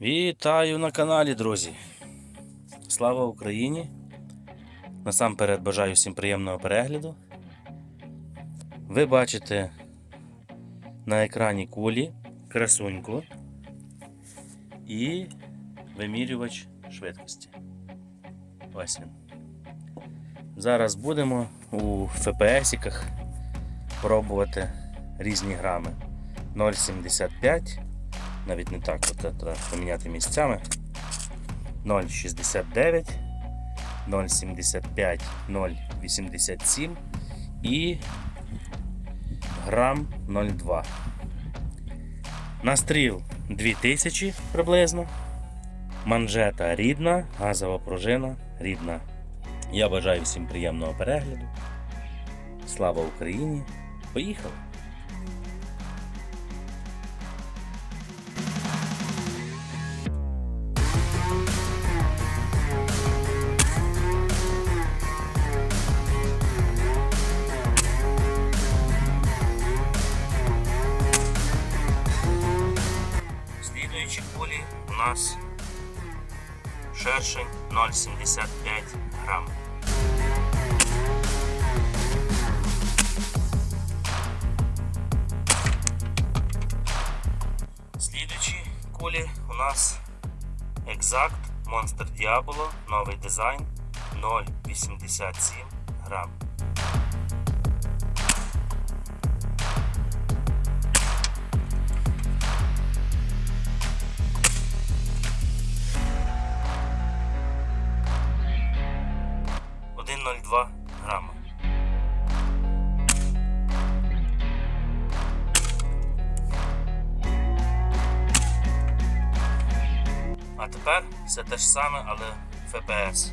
Вітаю на каналі, друзі! Слава Україні! Насамперед бажаю всім приємного перегляду. Ви бачите на екрані кулі, красуньку і вимірювач швидкості. Ось він. Зараз будемо у ФПСіках пробувати різні грами. 0,75 навіть не так, от треба поміняти місцями. 0,69, 0,75, 0,87 і грам 0,2. Настріл 2000 приблизно. Манжета рідна, газова пружина рідна. Я бажаю всім приємного перегляду. Слава Україні! Поїхали! Нас шершень 0,75 грам. Слідуючі кулі у нас Exact Monster Diablo, новий дизайн 0,87 грам. Один ноль два грама. А тепер все те ж саме, але ФПС.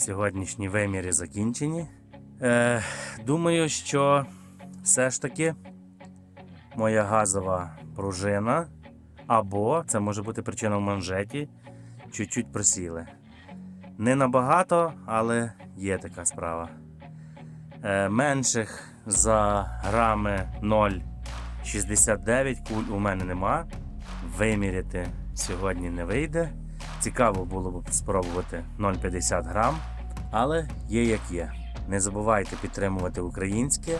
Сьогоднішні виміри закінчені. Е, думаю, що все ж таки моя газова пружина, або це може бути причина в манжеті, чуть-чуть просіли. Не набагато, але є така справа. Е, менших за грами 0,69 куль у мене нема. Виміряти сьогодні не вийде. Цікаво було б спробувати 0,50 грам, але є як є. Не забувайте підтримувати українське,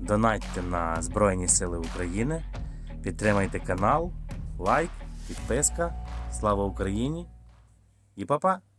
донатьте на Збройні Сили України, підтримайте канал, лайк, підписка. Слава Україні і па-па!